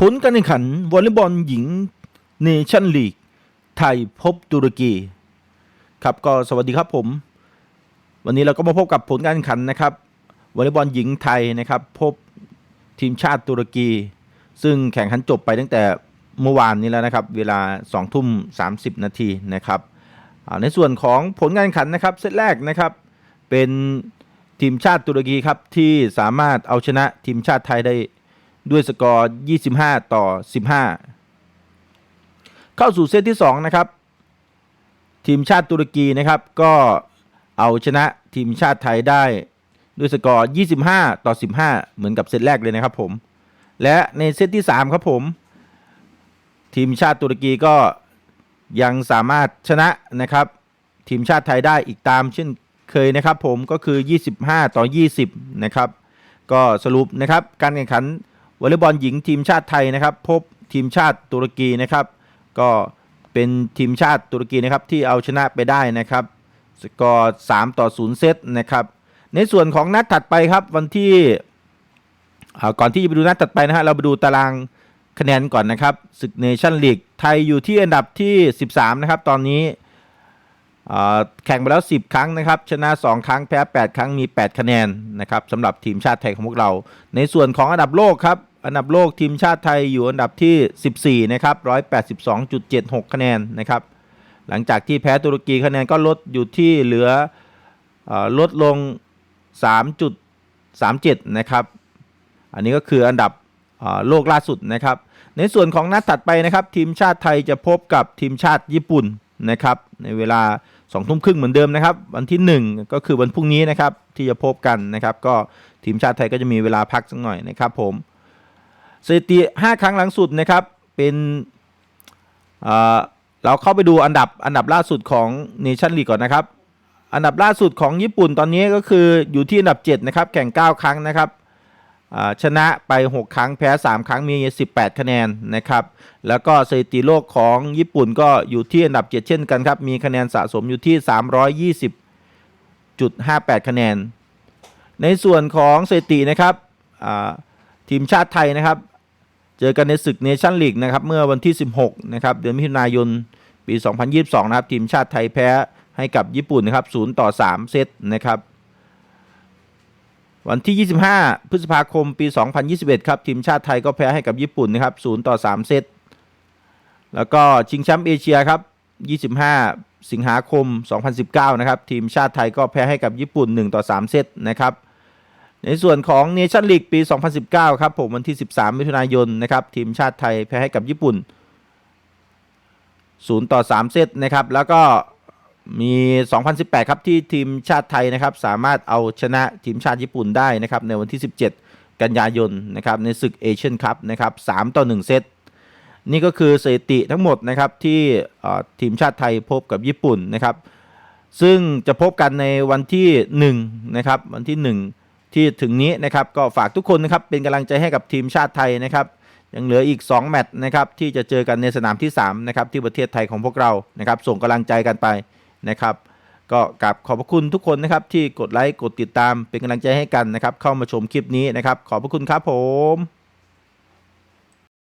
ผลการแข่งขันวอลเลย์บอลหญิงเนชั่นลีก ไทยพบตุรกี ครับก็สวัสดีครับผม วันนี้เราก็มาพบกับผลการแข่งขันนะครับวอลเลย์บอลหญิงไทยนะครับ พบทีมชาติตุรกี ซึ่งแข่งขันจบไปตั้งแต่เมื่อวานนี้แล้วนะครับ เวลา2ทุ่ม30 นาทีนะครับในส่วนของผลการแข่งขันนะครับเซตแรกนะครับเป็นทีมชาติตุรกีครับที่สามารถเอาชนะทีมชาติไทยได้ ด้วยสกอร์ 25 ต่อ 15 เข้าสู่เซตที่ 2 นะครับ ทีมชาติตุรกีนะครับ ก็เอาชนะทีมชาติไทยได้ ด้วยสกอร์ 25 ต่อ 15 เหมือนกับเซตแรกเลยนะครับผม และในเซตที่ 3 ครับผม ทีมชาติตุรกีก็ยังสามารถชนะนะครับ ทีมชาติไทยได้อีกตามเช่นเคยนะครับผมก็คือ 25 ต่อ 20 นะครับ ก็สรุปนะครับ การแข่งขัน วอลเลย์บอลหญิงทีมชาติไทยนะครับ พบทีมชาติตุรกีนะครับ ก็เป็นทีมชาติตุรกีนะครับที่เอาชนะไปได้นะครับสกอร์3ต่อ0เซตนะครับในส่วนของนัดถัดไปครับวันที่ก่อนที่จะไปดูนัดถัดไปนะฮะเราไปดูตารางคะแนนก่อนนะครับศึกเนชั่นลีกไทยอยู่ที่อันดับที่ 13 นะครับ ตอนนี้แข่งไปแล้ว 10 ครั้งนะครับ ชนะ 2 ครั้งแพ้ 8 ครั้งมี 8 คะแนนนะครับสำหรับทีมชาติไทยของพวกเรา ในส่วนของอันดับโลกครับ อันดับโลกทีมชาติไทยอยู่อันดับที่ 14 นะครับ 182.76 คะแนนนะครับ หลังจากที่แพ้ตุรกีคะแนนก็ลดอยู่ที่เหลืออลดลง 3.37 นะครับ อันนี้ก็คืออันดับโลกล่าสุดนะครับ ในส่วนของนัดถัดไปนะครับ ทีมชาติไทยจะพบกับทีมชาติญี่ปุ่นนะครับ ในเวลา2ทุ่มครึ่งเหมือนเดิมนะครับ วันที่ 1 ก็คือวันพรุ่งนี้นะครับที่จะพบกันนะครับ ก็ทีมชาติไทยก็จะมีเวลาพักสักหน่อยนะครับผม สถิติ 5 ครั้งหลังสุดนะครับ เป็นเเราเข้าไปดูอันดับอันดับล่าสุดของเนชั่นลีกก่อนนะครับ อันดับล่าสุดของญี่ปุ่นตอนนี้ก็คืออยู่ที่อันดับ 7 นะครับ แข่ง 9 ครั้งนะครับชนะไป 6 ครั้งแพ้ 3 ครั้งมี 18 คะแนนนะครับ แล้วก็สถิติโลกของญี่ปุ่นก็อยู่ที่อันดับ 7 เช่นกันครับ มีคะแนนสะสมอยู่ที่ 320.58 คะแนน ในส่วนของสถิตินะครับทีมชาติไทยนะครับ เจอกันในศึกเนชั่นลีกนะครับเมื่อวันที่ 16นะครับเดือนมิถุนายนปี 2022 นะครับ ทีมชาติไทยแพ้ให้กับญี่ปุ่นนะครับ0ต่อ 3 เซตนะครับ วันที่ 25 พฤษภาคมปี 2021 ครับ ทีมชาติไทยก็แพ้ให้กับญี่ปุ่นนะครับ0ต่อ 3 เซต แล้วก็ชิงแชมป์เอเชียครับ 25 สิงหาคม 2019 นะครับ ทีมชาติไทยก็แพ้ให้กับญี่ปุ่น 1 ต่อ 3 เซตนะครับ ในส่วนของเนชั่นลีกปี 2019 ครับ ผมวันที่ 13 มิถุนายนนะครับ ทีมชาติไทยแพ้ให้กับญี่ปุ่น 0 ต่อ 3 เซตนะครับ แล้วก็มี 2018 ครับ ที่ทีมชาติไทยนะครับ สามารถเอาชนะทีมชาติญี่ปุ่นได้นะครับ ในวันที่ 17 กันยายนนะครับ ในศึกเอเชียนคัพนะครับ 3 ต่อ 1 เซตนี่ก็คือสถิติทั้งหมดนะครับที่ทีมชาติไทยพบกับญี่ปุ่นนะครับ ซึ่งจะพบกันในวันที่1นะครับวันที่ 1 ที่ถึงนี้นะครับก็ฝากทุกคนนะครับเป็นกำลังใจให้กับทีมชาติไทยนะครับยังเหลืออีก 2 แมตช์นะครับที่จะเจอกันในสนามที่3นะครับที่ประเทศไทยของพวกเรานะครับส่งกำลังใจกันไปนะครับก็กราบขอบพระคุณทุกคนนะครับที่กดไลค์กดติดตามเป็นกำลังใจให้กันนะครับเข้ามาชมคลิปนี้นะครับขอบพระคุณครับผม